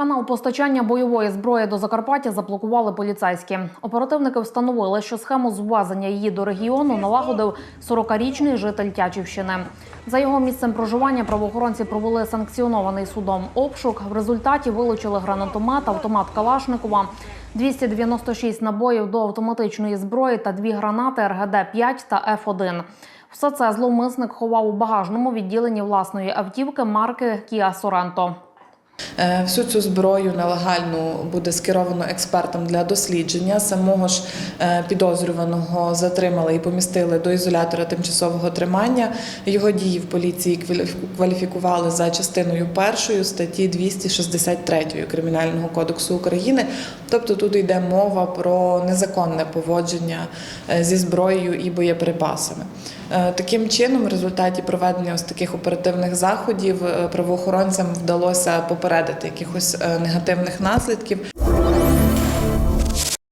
Канал постачання бойової зброї до Закарпаття заблокували поліцейські. Оперативники встановили, що схему звезення її до регіону налагодив 40-річний житель Тячівщини. За його місцем проживання правоохоронці провели санкціонований судом обшук. В результаті вилучили гранатомет, автомат Калашникова, 296 набоїв до автоматичної зброї та дві гранати РГД-5 та Ф1. Все це зловмисник ховав у багажному відділенні власної автівки марки Kia Sorento. Е, Всю цю зброю нелегальну буде скеровано експертам для дослідження. Самого ж е, підозрюваного затримали і помістили до ізолятора тимчасового тримання. Його дії в поліції кваліфікували за частиною першої статті 263 Кримінального кодексу України. Тобто тут йде мова про незаконне поводження е, зі зброєю і боєприпасами. Таким чином, в результаті проведення ось таких оперативних заходів правоохоронцям вдалося попередити якихось е, негативних наслідків.